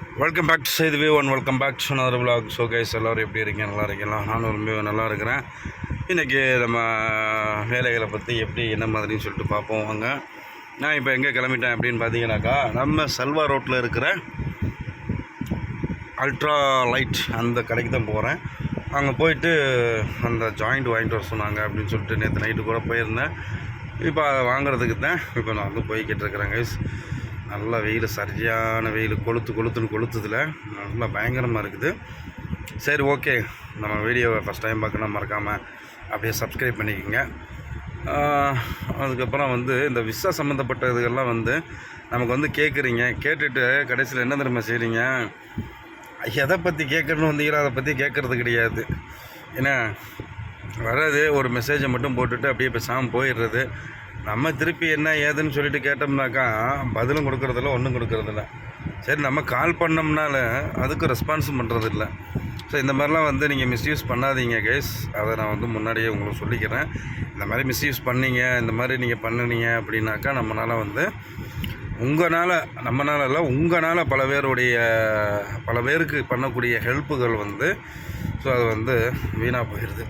Welcome back to செய்தி view one welcome back to another vlog. So guys எல்லோரும் எப்படி இருக்கீங்க? நல்லா இருக்கீங்களா? நானும் ரொம்ப நல்லா இருக்கிறேன். இன்றைக்கி நம்ம வேலைகளை பற்றி எப்படி என்ன மாதிரின்னு சொல்லிட்டு பார்ப்போம். வாங்க. நான் இப்போ எங்கே கிளம்பிட்டேன் அப்படின்னு பார்த்தீங்கன்னாக்கா நம்ம செல்வா ரோட்டில் இருக்கிற அல்ட்ரா லைட் அந்த கடைக்கு தான் போகிறேன் அங்கே போயிட்டு அந்த ஜாயிண்ட் வாங்கிட்டு வர சொன்னாங்க அப்படின்னு சொல்லிட்டு நேற்று நைட்டு கூட போயிருந்தேன். இப்போ அதை வாங்குறதுக்கு தான் இப்போ நான் வந்து போய்கிட்டு இருக்கிறேன் கைஸ் நல்ல வெயில் சரியான வெயில் கொளுத்து கொளுத்துன்னு கொளுத்துதில். நல்லா பயங்கரமாக இருக்குது. சரி ஓகே. நம்ம வீடியோவை ஃபஸ்ட் டைம் பார்க்கணும் மறக்காமல் அப்படியே சப்ஸ்கிரைப் பண்ணிக்கோங்க. அதுக்கப்புறம் வந்து இந்த விசா சம்மந்தப்பட்ட இதுகள்லாம் வந்து நமக்கு வந்து கேட்குறீங்க கேட்டுட்டு கடைசியில் என்ன தெரியுமா செய்கிறீங்க எதை பற்றி கேட்கணும்னு வந்தீங்களோ அதை பற்றி கேட்குறது கிடையாது. ஏன்னா வராது. ஒரு மெசேஜை மட்டும் போட்டுட்டு அப்படியே பேசாமல் போயிடுறது. நம்ம திருப்பி என்ன ஏதுன்னு சொல்லிட்டு கேட்டோம்னாக்கா பதிலும் கொடுக்கறதில்ல ஒன்றும் கொடுக்கறதில்ல. சரி நம்ம கால் பண்ணோம்னால அதுக்கு ரெஸ்பான்ஸும் பண்ணுறதில்ல ஸோ இந்த மாதிரிலாம் வந்து நீங்கள் மிஸ்யூஸ் பண்ணாதீங்க கைஸ் அதை நான் வந்து முன்னாடியே உங்களுக்கு சொல்லிக்கிறேன். இந்த மாதிரி மிஸ்யூஸ் பண்ணீங்க இந்த மாதிரி நீங்கள் பண்ணினீங்க அப்படின்னாக்கா நம்மளால் வந்து உங்களால் நம்மளால இல்லை உங்களால் பல பேருடைய பல பேருக்கு பண்ணக்கூடிய ஹெல்ப்புகள் வந்து ஸோ அது வந்து வீணாக போயிடுது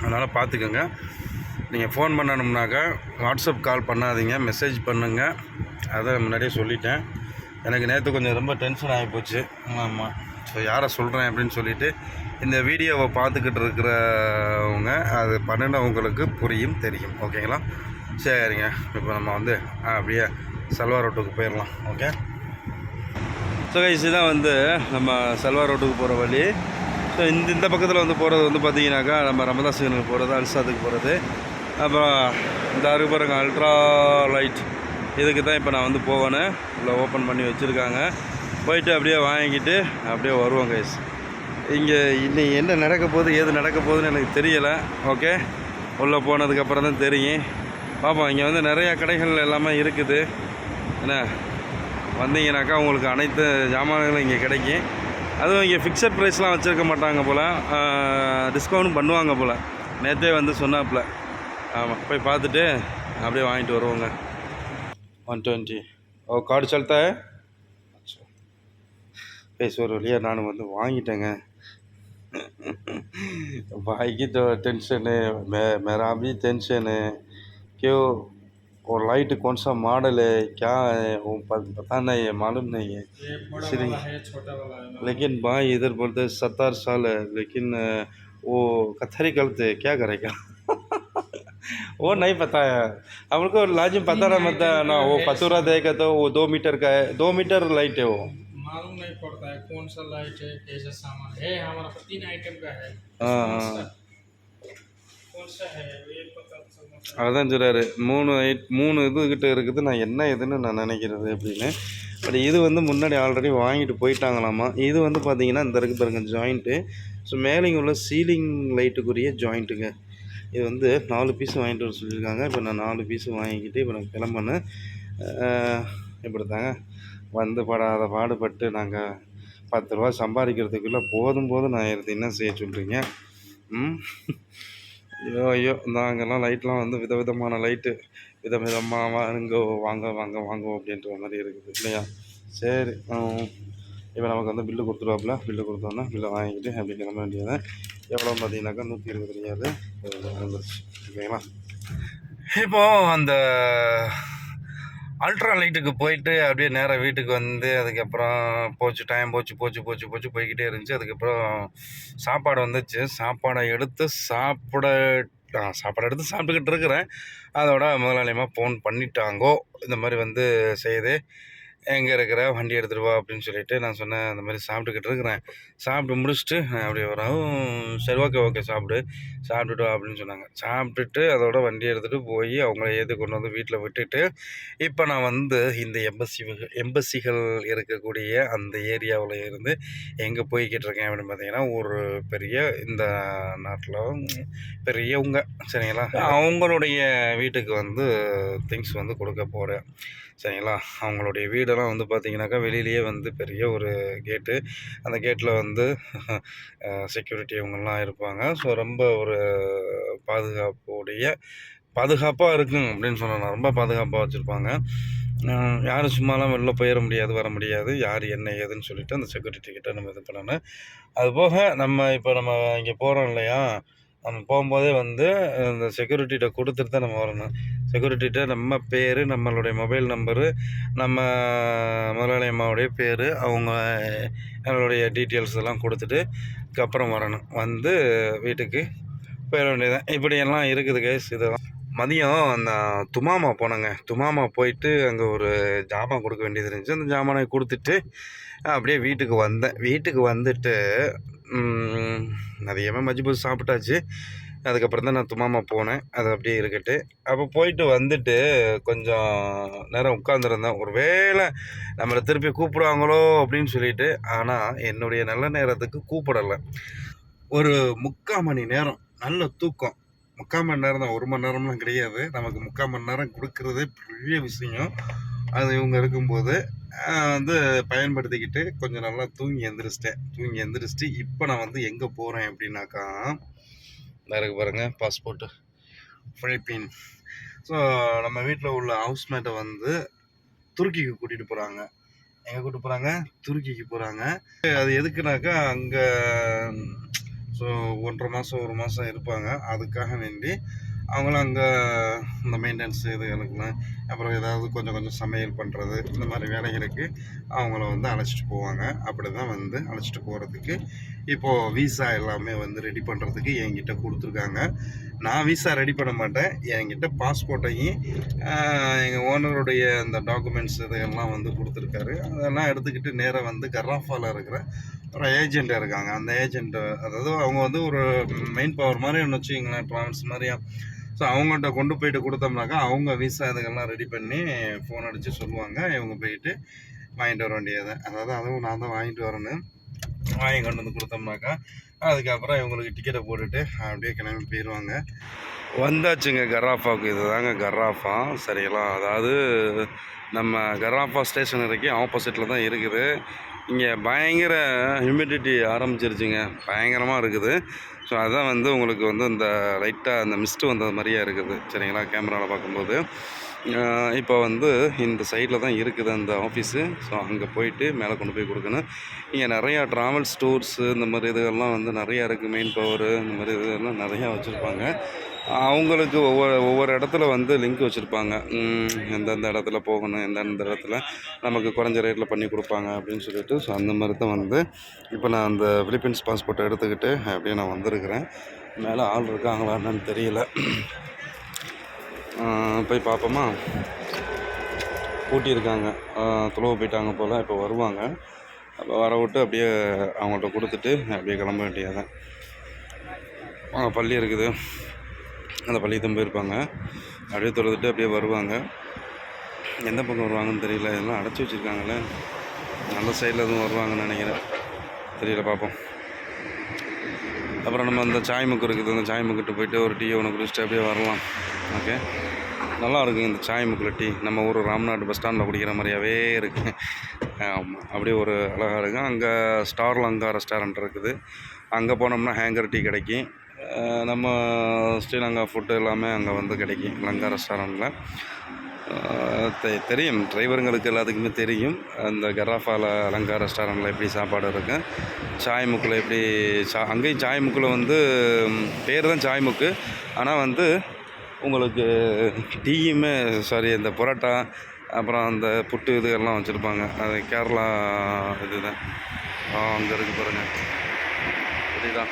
அதனால் பார்த்துக்கோங்க. நீங்கள் ஃபோன் பண்ணணும்னாக்கா வாட்ஸ்அப் கால் பண்ணாதீங்க மெசேஜ் பண்ணுங்கள் அதை முன்னாடியே சொல்லிட்டேன். எனக்கு நேற்று கொஞ்சம் ரொம்ப டென்ஷன் ஆகி போச்சு. ஆமாம் ஸோ யாரை சொல்கிறேன் அப்படின்னு சொல்லிவிட்டு இந்த வீடியோவை பார்த்துக்கிட்டு இருக்கிறவங்க அது பண்ணினவங்களுக்கு புரியும் தெரியும். ஓகேங்களா சரிங்க. இப்போ நம்ம வந்து அப்படியே சல்வார் ரோட்டுக்கு போயிடலாம். ஓகே ஸோ கைஸ் தான் வந்து நம்ம சல்வார் ரோட்டுக்கு போகிற வழி. ஸோ இந்த இந்த பக்கத்தில் வந்து போகிறது வந்து பார்த்தீங்கன்னாக்கா நம்ம ரமதாஸ் சிக்னல் போகிறது அல்சாத்துக்கு போகிறது அப்புறம் இந்த அருக்கு பாருங்க அல்ட்ரா லைட் இதுக்கு தான் இப்போ நான் வந்து போவேன்னு இல்லை ஓப்பன் பண்ணி வச்சுருக்காங்க. போயிட்டு அப்படியே வாங்கிட்டு அப்படியே வருவோம் கைஸ் இங்கே இன்னைக்கு என்ன நடக்க போகுது ஏது நடக்க போகுதுன்னு எனக்கு தெரியலை. ஓகே உள்ளே போனதுக்கப்புறம் தான் தெரியும். பார்ப்போம் இங்கே வந்து நிறையா கடைகள் எல்லாமே இருக்குது. என்ன? வந்தீங்கன்னாக்கா உங்களுக்கு அனைத்து ஜாமான்களும் இங்கே கிடைக்கும். அதுவும் இங்கே ஃபிக்ஸட் ப்ரைஸ்லாம் வச்சுருக்க மாட்டாங்க போல் டிஸ்கவுண்ட் பண்ணுவாங்க போல் நேற்றே வந்து சொன்னாப்புல ஆமாம் போய் பார்த்துட்டு அப்படியே வாங்கிட்டு வருவோங்க ஒன் டுவெண்ட்டி ஓ கார்டு சொல்லிட்டா பேசி ஒரு வழியாக நான் வந்து வாங்கிட்டேங்க भाई तो टेंशन है मैं मेरा भी टेंशन है क्यों और लाइट कौन सा मॉडल है क्या है वो पता नहीं है मालूम नहीं है। है लेकिन भाई इधर बोलते हैं सत्तर साल है लेकिन वो कथरी करते हैं, क्या करेगा? वो नहीं पता है। हमको लाजिम पता ना मत ना वो पतुरा देगा तो वो दो मीटर का है दो मीटर लाइट है वो। मालूम नहीं पड़ता है कौन सा लाइट है कैसा सामान है। हमारा तीन आइटम का है। हाँ, हाँ। कौन सा है? ये அதுதான் சொல்கிறாரு மூணு ஐட் மூணு இதுக்கிட்ட இருக்குது நான் என்ன இதுன்னு நான் நினைக்கிறது அப்படின்னு. பட் இது வந்து முன்னாடி ஆல்ரெடி வாங்கிட்டு போயிட்டாங்களாமா? இது வந்து பார்த்திங்கன்னா இந்த இருக்குது பாருங்கள் ஜாயிண்ட்டு ஸோ மேலேங்க உள்ள சீலிங் லைட்டுக்குரிய ஜாயிண்ட்டுங்க இது வந்து நாலு பீஸ் வாங்கிட்டு வர சொல்லியிருக்காங்க. இப்போ நான் நாலு பீஸ் வாங்கிக்கிட்டு இப்போ நான் கிளம்புனேன். இப்படி தாங்க வந்து படாத பாடுபட்டு நாங்கள் பத்து ரூபா சம்பாதிக்கிறதுக்குள்ளே போதும் போதும் நான் என்ன செய்ய சொல்கிறீங்க ம்? ஐயோ ஐயோ நாங்கெல்லாம் லைட்லாம் வந்து விதவிதமான லைட்டு. விதவிதமாக வாங்க வாங்க வாங்க வாங்க அப்படின்ற மாதிரி இருக்குது இல்லையா? சரி இப்போ நமக்கு வந்து பில்லு கொடுத்துருவாப்புல. பில்லு கொடுத்தோன்னா பில்லை வாங்கிட்டு அப்படி கிளம்ப வேண்டியது. எவ்வளோன்னு பார்த்தீங்கன்னாக்கா? நூற்றி இருபது ரியாலு வந்துருச்சு. ஓகேங்களா? இப்போது அந்த அல்ட்ரா லைட்டுக்கு போயிட்டு அப்படியே நேராக வீட்டுக்கு வந்து அதுக்கப்புறம் போச்சு டைம் போச்சு போச்சு போச்சு போச்சு போய்கிட்டே இருந்துச்சு. அதுக்கப்புறம் சாப்பாடு வந்துச்சு. சாப்பாடை எடுத்து சாப்பிட ஆ, சாப்பாடு எடுத்து சாப்பிட்டுக்கிட்டு இருக்கிறேன். அதோட முதலாளியமாக ஃபோன் பண்ணிட்டாங்கோ. இந்த மாதிரி வந்து செய்யுது. எங்கே இருக்கிற வண்டி எடுத்துகிட்டு வா அப்படின்னு சொல்லிட்டு நான் சொன்னேன் அந்த மாதிரி சாப்பிட்டுக்கிட்டு இருக்கிறேன். சாப்பிட்டு முடிச்சுட்டு நான் அப்படியே வரவும் சரி ஓகே ஓகே சாப்பிடு. சாப்பிட்டுட்டு வா அப்படின்னு சொன்னாங்க. சாப்பிட்டுட்டு அதோட வண்டி எடுத்துகிட்டு போய் அவங்கள ஏற்றி கொண்டு வந்து வீட்டில் விட்டுட்டு இப்போ நான் வந்து இந்த எம்பசி எம்பசிகள் இருக்கக்கூடிய அந்த ஏரியாவில் இருந்து எங்கே போய்கிட்டு இருக்கேன் அப்படின்னு பார்த்தீங்கன்னா ஒரு பெரிய இந்த நாட்டில் பெரியவங்க சரிங்களா? அவங்களுடைய வீட்டுக்கு வந்து திங்ஸ் வந்து கொடுக்க போகிறேன் சரிங்களா? அவங்களுடைய வீடு வீடெல்லாம் வந்து பார்த்தீங்கன்னாக்கா வெளியிலேயே வந்து பெரிய ஒரு கேட்டு. அந்த கேட்டில் வந்து செக்யூரிட்டி இவங்கெல்லாம் இருப்பாங்க. ஸோ ரொம்ப ஒரு பாதுகாப்புடைய பாதுகாப்பாக இருக்கும் அப்படின்னு சொல்லலாம் ரொம்ப பாதுகாப்பாக வச்சுருப்பாங்க. யாரும் சும்மாலாம் வெளில போயிட முடியாது வர முடியாது. யார் என்ன ஏதுன்னு சொல்லிட்டு அந்த செக்யூரிட்டி கிட்டே நம்ம இது பண்ணணும். அது போக நம்ம இப்போ நம்ம இங்கே போகிறோம் இல்லையா? நம்ம போகும்போதே வந்து இந்த செக்யூரிட்டிகிட்ட கொடுத்துட்டு தான் நம்ம வரணும். செக்யூரிட்டிகிட்ட நம்ம பேர் நம்மளுடைய மொபைல் நம்பரு நம்ம முதலாளி அம்மாவுடைய பேர் அவங்க எங்களுடைய டீட்டெயில்ஸ் எல்லாம் கொடுத்துட்டு அப்புறம் வரணும். வந்து வீட்டுக்கு போயிட வேண்டியதான் இப்படியெல்லாம் இருக்குது கேஸ் இதெல்லாம். மதியம் அந்த துமாமா போனேங்க. துமாமா போயிட்டு அங்கே ஒரு ஜாமான் கொடுக்க வேண்டியது இருந்துச்சு. அந்த ஜாமானை கொடுத்துட்டு அப்படியே வீட்டுக்கு வந்தேன். வீட்டுக்கு வந்துட்டு அதிகமாக மஜ்ஜி சாப்பிட்டாச்சு. அதுக்கப்புறம் தான் நான் துமாமா போனேன். அது அப்படியே இருக்கட்டு. அப்போ போயிட்டு வந்துட்டு கொஞ்சம் நேரம் உட்காந்துருந்தேன் ஒரு வேளை நம்மளை திருப்பி கூப்பிடுவாங்களோ அப்படின்னு சொல்லிட்டு ஆனால் என்னுடைய நல்ல நேரத்துக்கு கூப்பிடலை. ஒரு முக்கால் மணி நேரம் நல்ல தூக்கம். முக்கால் மணி நேரம் தான் ஒரு மணி நேரம்லாம் கிடையாது. நமக்கு முக்கால் மணி நேரம் கொடுக்கறதே பெரிய விஷயம். அது இவங்க இருக்கும்போது வந்து பயன்படுத்திக்கிட்டு கொஞ்சம் நல்லா தூங்கி எந்திரிச்சிட்டேன். தூங்கி எந்திரிச்சிட்டு இப்போ நான் வந்து எங்கே போகிறேன் அப்படின்னாக்கா இருக்கு பாருங்க பாஸ்போர்ட்டு ஃபிலிப்பீன் ஸோ நம்ம வீட்டில் உள்ள ஹவுஸ்மேட்டை வந்து துருக்கிக்கு கூட்டிகிட்டு போகிறாங்க எங்கே கூட்டிட்டு போகிறாங்க துருக்கிக்கு போகிறாங்க அது எதுக்குனாக்கா அங்கே ஸோ ஒன்றரை மாதம் ஒரு மாதம் இருப்பாங்க. அதுக்காக வேண்டி அவங்களும் அங்கே இந்த மெயின்டெனன்ஸ் இதுகளுக்குலாம் அப்புறம் ஏதாவது கொஞ்சம் கொஞ்சம் சமையல் பண்ணுறது இந்த மாதிரி வேலைகளுக்கு அவங்கள வந்து அழைச்சிட்டு போவாங்க. அப்படி தான் வந்து அழைச்சிட்டு போகிறதுக்கு இப்போது விசா எல்லாமே வந்து ரெடி பண்ணுறதுக்கு என்கிட்ட கொடுத்துருக்காங்க. நான் விசா ரெடி பண்ண மாட்டேன். என்கிட்ட பாஸ்போர்ட்டையும் எங்கள் ஓனருடைய அந்த டாக்குமெண்ட்ஸ் இதையெல்லாம் வந்து கொடுத்துருக்காரு. அதெல்லாம் எடுத்துக்கிட்டு நேராக வந்து கர்ராஃபாவில் இருக்கிற ஒரு ஏஜெண்ட் இருக்காங்க. அந்த ஏஜெண்ட்டு அதாவது அவங்க வந்து ஒரு மெயின் பவர் மாதிரி ஒன்று வச்சுக்கிங்களேன். ட்ராவல்ஸ் மாதிரியா. ஸோ அவங்கள்ட்ட கொண்டு போயிட்டு கொடுத்தோம்னாக்கா அவங்க விசா இதுக்கெல்லாம் ரெடி பண்ணி ஃபோன் அடித்து சொல்லுவாங்க. இவங்க போயிட்டு வாங்கிட்டு வர வேண்டியது. அதாவது அதுவும் நான் தான் வாங்கிட்டு வரணும் வாங்கி கொண்டு வந்து கொடுத்தோம்னாக்கா அதுக்கப்புறம் இவங்களுக்கு டிக்கெட்டை போட்டுட்டு அப்படியே கிளம்பி போயிடுவாங்க. வந்தாச்சுங்க கராஃபாவுக்கு இது தாங்க கராஃபா சரிங்களா? அதாவது நம்ம கராஃபா ஸ்டேஷன் வரைக்கும் ஆப்போசிட்டில் தான் இருக்குது. இங்கே பயங்கர ஹியூமிடிட்டி ஆரம்பிச்சிருச்சுங்க. பயங்கரமாக இருக்குது. ஸோ அதுதான் வந்து உங்களுக்கு வந்து இந்த லைட்டாக அந்த மிஸ்ட்டு வந்தது மாதிரியே இருக்குது. சரிங்களா? கேமராவில் பார்க்கும்போது. இப்போ வந்து இந்த சைடில் தான் இருக்குது அந்த ஆஃபீஸு ஸோ அங்கே போயிட்டு மேலே கொண்டு போய் கொடுக்கணும். இங்கே நிறையா ட்ராவல்ஸ் டூர்ஸு இந்த மாதிரி இதுகள்லாம் வந்து நிறையா இருக்குது மெயின் பவரு இந்த மாதிரி இதெல்லாம் நிறையா வச்சுருப்பாங்க. அவங்களுக்கு ஒவ்வொரு ஒவ்வொரு இடத்துல வந்து லிங்க் வச்சுருப்பாங்க. எந்தெந்த இடத்துல போகணும் எந்தெந்த இடத்துல நமக்கு குறைஞ்ச ரேட்டில் பண்ணி கொடுப்பாங்க அப்படின்னு சொல்லிட்டு ஸோ அந்த மாதிரி தான் வந்து இப்போ நான் அந்த ஃபிலிப்பீன்ஸ் பாஸ்போர்ட்டை எடுத்துக்கிட்டு அப்படியே நான் வந்திருக்கிறேன். மேலே ஆள் இருக்காங்களா என்னன்னு தெரியல. போய் பார்ப்போமா பூட்டியிருக்காங்க துளவு போயிட்டாங்க போல் இப்போ வருவாங்க. அப்போ வர விட்டு அப்படியே அவங்கள்ட்ட கொடுத்துட்டு அப்படியே கிளம்ப வேண்டியதான் அங்கே பள்ளி இருக்குது. அந்த பள்ளி தான் போயிருப்பாங்க அப்படியே தொழுதுட்டு அப்படியே வருவாங்க. எந்த பக்கம் வருவாங்கன்னு தெரியல. எல்லாம் அடைச்சி வச்சுருக்காங்களே. நல்ல சைடில் எதுவும் வருவாங்கன்னு நினைக்கிறேன். தெரியல பார்ப்போம். அப்புறம் நம்ம அந்த சாய் முக்கு இருக்குது. அந்த சாய் முக்கிட்ட போயிட்டு ஒரு டீ ஒன்று குடிச்சிட்டு அப்படியே வரலாம். ஓகே? நல்லா இருக்குங்க இந்த சாய் முக்கில் டீ. நம்ம ஊர் ராம்நாடு பஸ் ஸ்டாண்டில் குடிக்கிற மாதிரியாவே இருக்குது ஆமாம் அப்படியே ஒரு அழகாக இருக்கும் அங்கே ஸ்டார் லங்கா ரெஸ்டாரண்ட் இருக்குது. அங்கே போனோம்னா ஹேங்கர் டீ கிடைக்கும். நம்ம ஸ்ரீலங்கா ஃபுட்டு எல்லாமே அங்கே வந்து கிடைக்கும் லங்கா ரெஸ்டாரண்ட்டில் தெ- தெரியும் டிரைவருங்களுக்கு எல்லாத்துக்குமே தெரியும் அந்த கராஃபாவில் லங்கா ரெஸ்டாரண்ட்டில் எப்படி சாப்பாடு இருக்கும் சாய்முக்கில் எப்படி சா அங்கேயும் சாய்முக்கில் வந்து பேர் தான் சாய்முக்கு. ஆனால் வந்து உங்களுக்கு டீயுமே சாரி இந்த பரோட்டா அப்புறம் அந்த புட்டு இது எல்லாம் வச்சுருப்பாங்க. அது கேரளா இது தான் அங்கே இருக்கு பாருங்கள் புரியுதா?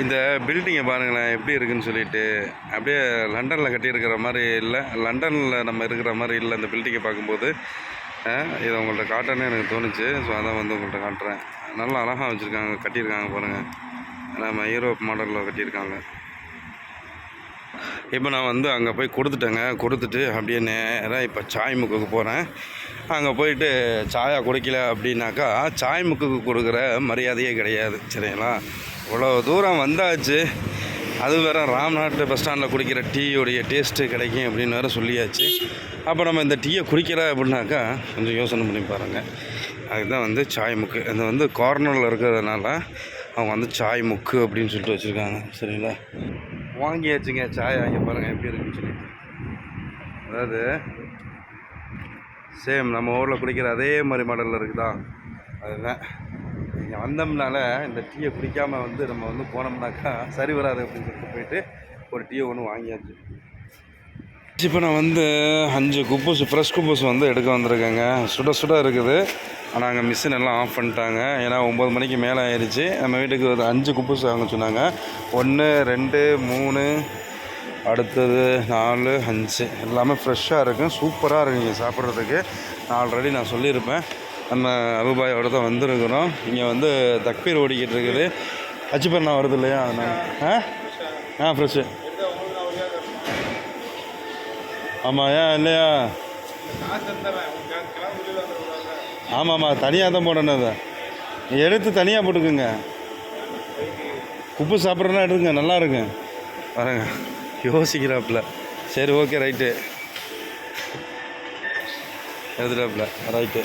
இந்த பில்டிங்கை பாருங்களேன் எப்படி இருக்குன்னு சொல்லிட்டு. அப்படியே லண்டனில் கட்டியிருக்கிற மாதிரி இல்லை. லண்டனில் நம்ம இருக்கிற மாதிரி இல்லை இந்த பில்டிங்கை பார்க்கும்போது. இதை உங்கள்கிட்ட காட்டணும்னு எனக்கு தோணுச்சு. ஸோ அதான் வந்து உங்கள்கிட்ட காட்டுறேன். நல்லா அழகாக வச்சுருக்காங்க கட்டியிருக்காங்க பாருங்கள் நம்ம யூரோப் மாடலில் கட்டியிருக்காங்க. இப்போ நான் வந்து அங்கே போய் கொடுத்துட்டேங்க. கொடுத்துட்டு அப்படியே நேராக இப்போ சாய்முக்குக்கு போகிறேன் அங்கே போயிட்டு சாயா குடிக்கல அப்படின்னாக்கா சாய்முக்குக்கு கொடுக்குற மரியாதையே கிடையாது. சரிங்களா? இவ்வளோ தூரம் வந்தாச்சு. அது வேற ராம்நாட்டு பஸ் ஸ்டாண்டில் குடிக்கிற டீயோடைய டேஸ்ட்டு கிடைக்கும் அப்படின்னு வேற சொல்லியாச்சு. அப்போ நம்ம இந்த டீயை குடிக்கிற அப்படின்னாக்கா கொஞ்சம் யோசனை பண்ணி பாருங்கள் அதுதான் வந்து சாய் முக்கு. இது வந்து கார்னரில் இருக்கிறதுனால அவங்க வந்து சாய் முக்கு அப்படின்னு சொல்லிட்டு வச்சுருக்காங்க. சரிங்களா? வாங்கியாச்சுங்க. சாய் வாங்கி பாருங்கள் எப்படி இருக்குன்னு சொல்லிட்டு. அதாவது சேம் நம்ம ஊரில் குடிக்கிற அதே மாதிரி மாடலில் இருக்குதா? அதுதான். இங்கே வந்தோம்னால இந்த டீயை குடிக்காமல் வந்து நம்ம வந்து போனோம்னாக்கா சரி வராது அப்படின்னு சொல்லிட்டு போயிட்டு ஒரு டீயை ஒன்று வாங்கியாச்சு. இப்போ நான் வந்து அஞ்சு குப்பூஸ் ஃப்ரெஷ் குப்பூஸ் வந்து எடுக்க வந்திருக்கேங்க. சுட சுட இருக்குது. ஆனால் அங்கே மிஷின் எல்லாம் ஆஃப் பண்ணிட்டாங்க. ஏன்னா ஒம்பது மணிக்கு மேலே ஆயிடுச்சு நம்ம வீட்டுக்கு ஒரு அஞ்சு குப்பூஸ் வாங்க சொன்னாங்க. ஒன்று ரெண்டு மூணு அடுத்தது நாலு அஞ்சு. எல்லாமே ஃப்ரெஷ்ஷாக இருக்கும் சூப்பராக இருக்குங்க சாப்பிட்றதுக்கு. நான் ஆல்ரெடி நான் சொல்லியிருப்பேன். நம்ம அபுபாயோட தான் வந்திருக்கிறோம். இங்கே வந்து தக்பீர் ஓடிக்கிட்டு இருக்குது. அச்சுப்பண்ணா வருது இல்லையா? அதனால். ஆ? ஆ ஃப்ரெஷ்ஷு ஆமாம் ஏன் இல்லையா? ஆமாம் தனியாக தான் போடணும் அதை. எடுத்து தனியாக போட்டுக்குங்க. உப்பு சாப்பிட்றதுனா எடுங்க நல்லா இருக்கும் வரேங்க யோசிக்கிறாப்புல. சரி ஓகே ரைட்டு எடுத்துட்டாப்புல. ரைட்டு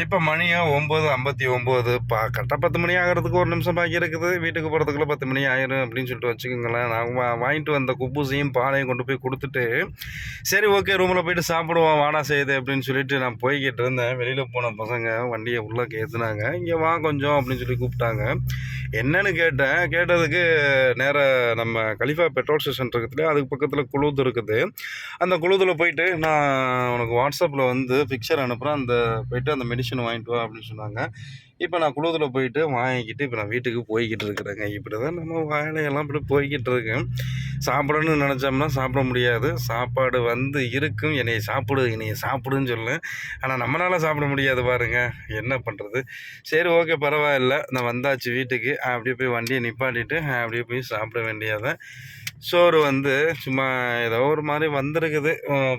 இப்போ மணியா ஒம்பது ஐம்பத்தி ஒம்பது பா கரெக்டாக பத்து மணி ஆகிறதுக்கு ஒரு நிமிஷம் பாக்கி இருக்குது. வீட்டுக்கு போகிறதுக்குள்ள பத்து மணி ஆயிரும் அப்படின்னு சொல்லிட்டு வச்சுக்கோங்களேன். நான் வா வாங்கிட்டு வந்த குப்பூசையும் பாலையும் கொண்டு போய் கொடுத்துட்டு சரி ஓகே ரூமில் போயிட்டு சாப்பிடுவோம் வாடா செய்யுது அப்படின்னு சொல்லிட்டு நான் போய்கிட்டு இருந்தேன். வெளியில் போன பசங்க வண்டியை உள்ளே ஏற்றுனாங்க இங்கே வா கொஞ்சம் அப்படின்னு சொல்லி கூப்பிட்டாங்க. என்னன்னு கேட்டேன். கேட்டதுக்கு நேராக நம்ம கலிஃபா பெட்ரோல் ஸ்டேஷன் இருக்குது அதுக்கு பக்கத்தில் குழுது இருக்குது. அந்த குழுதில் போயிட்டு நான் உனக்கு வாட்ஸ்அப்பில் வந்து பிக்சர் அனுப்புகிறேன் அந்த போயிட்டு அந்த மெடிசன் வாங்கிட்டு வா அப்படின்னு சொன்னாங்க. இப்போ நான் குளத்தில் போயிட்டு வாங்கிக்கிட்டு இப்போ நான் வீட்டுக்கு போய்கிட்டு இருக்கிறேங்க. இப்படி தான் நம்ம வாழையெல்லாம் இப்படி போய்கிட்டு இருக்கேன் சாப்பிடணும்னு நினச்சோம்னா சாப்பிட முடியாது. சாப்பாடு வந்து இருக்கும். என்னையை சாப்பிடு என்னையை சாப்பிடுன்னு சொல்லு. ஆனால் நம்மளால் சாப்பிட முடியாது பாருங்க. என்ன பண்ணுறது சரி ஓகே பரவாயில்ல. நான் வந்தாச்சு வீட்டுக்கு. அப்படியே போய் வண்டியை நிப்பாட்டிட்டு அப்படியே போய் சாப்பிட வேண்டியதான் சோறு வந்து சும்மா ஏதோ ஒரு மாதிரி வந்திருக்குது.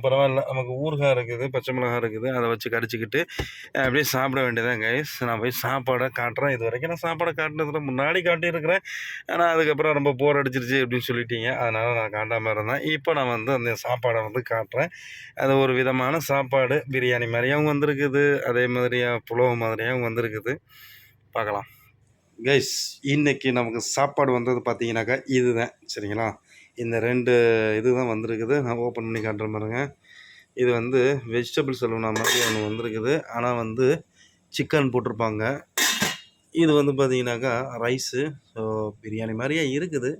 பரவாயில்ல. நமக்கு ஊறுகாய் இருக்குது பச்சை மிளகாய் இருக்குது. அதை வச்சு கடிச்சிக்கிட்டு அப்படியே சாப்பிட வேண்டியதான் கைஸ் நான் போய் சாப்பாடை காட்டுறேன். இது வரைக்கும் நான் சாப்பாடை காட்டினதுல முன்னாடி காட்டியிருக்கிறேன். ஆனால் அதுக்கப்புறம் ரொம்ப போர் அடிச்சிருச்சு அப்படின்னு சொல்லிட்டீங்க. அதனால் நான் காட்டாமல் இருந்தேன். இப்போ நான் வந்து அந்த சாப்பாடை வந்து காட்டுறேன். அது ஒரு விதமான சாப்பாடு. பிரியாணி மாதிரியாகவும் வந்திருக்குது. அதே மாதிரியா புலவு மாதிரியாகவும் வந்திருக்குது. பார்க்கலாம். கைஸ் இன்றைக்கி நமக்கு சாப்பாடு வந்தது பார்த்தீங்கன்னாக்கா இதுதான். சரிங்களா? இந்த ரெண்டு இது தான் வந்திருக்குது. நான் ஓப்பன் பண்ணி காட்டுற பாருங்க. இது வந்து வெஜிடபிள் சலூனா மாதிரி ஒன்று வந்திருக்குது. ஆனால் வந்து சிக்கன் போட்டிருப்பாங்க. இது வந்து பார்த்தீங்கன்னாக்கா ரைஸு ஸோ பிரியாணி மாதிரியே இருக்குது.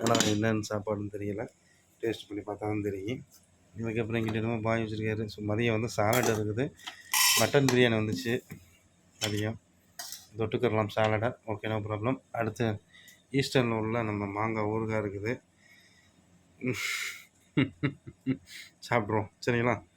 ஆனால் என்னென்னு சாப்பாடுன்னு தெரியல. டேஸ்ட் பண்ணி பார்த்தா தான் தெரியும் இதுக்கப்புறம் எங்கிட்ட என்னமோ பாய் வச்சுருக்காரு. ஸோ மதியம் வந்து சாலட் இருக்குது. மட்டன் பிரியாணி வந்துச்சு. மதியம். தொட்டுக்கிறலாம் சாலடை ஓகே நோ ப்ராப்ளம் அடுத்து ஈஸ்டர்னில் உள்ள நம்ம மாங்காய் ஊறுகாய் இருக்குது. சாப்பிட்ருவோம் சரிங்களா